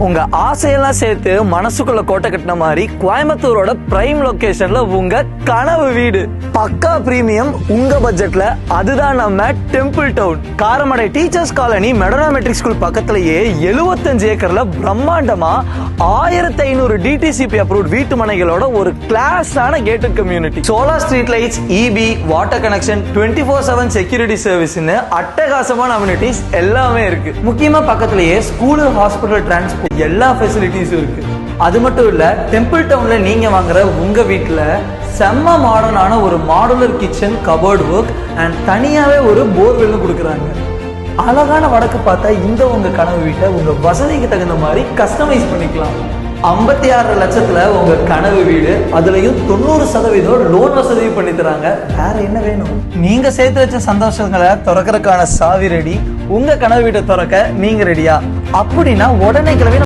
உங்க ஆசையெல்லாம் சேர்த்து மனசுக்குள்ள கோட்டை கட்டின மாதிரி கோயம்புத்தூரோட பிரைம் லொகேஷன்ல உங்க கனவு வீடு. பக்கா பிரீமியம் உங்க பட்ஜெட்ல அதுதான் நம்ம temple town Karamadai teachers colony Madonna matric school பக்கத்திலேயே 75 ஏக்கர்ல பிரம்மாண்டமா ஆயிரத்தி ஐநூறு டிடிசிபி அப்ரூவ்ட் வீட்டு மனைகளோட ஒரு கிளாஸான gated community solar street lights EB water connection twenty four seven security சர்வீஸ்னு அட்டகாசமான அம்யூனிட்டிஸ் எல்லாமே இருக்கு. முக்கியமா பக்கத்திலேயே ஸ்கூல் ஹாஸ்பிட்டல் டிரான்ஸ்போர்ட் எல்லா ஃபெசிலிட்டிஸும் இருக்கு. அது மட்டும் இல்ல டெம்பிள் டவுன்ல நீங்க வாங்குற உங்க வீட்டுல செம்ம மாடர்னான ஒரு modular kitchen cupboard work and தனியாவே ஒரு போர்வெல்னு கொடுக்குறாங்க. அழகான வடக்கு பார்த்தா இந்த உங்க கனவு வீட்டை உங்க வசதிக்கு தகுந்த மாதிரி கஸ்டமைஸ் பண்ணிக்கலாம். ஐம்பத்தி ஆறு லட்சத்துல உங்க கனவு வீடு அதுலயும் தொண்ணூறு சதவீதம் லோன் வசதி பண்ணி தராங்க வேற என்ன வேணும்? நீங்க சேர்த்து வச்ச சந்தோஷங்களை திறக்கறதுக்கான சாவி ரெடி உங்க கனவு வீட்டை திறக்க நீங்க ரெடியா அப்படின்னா உடனே கிளம்பி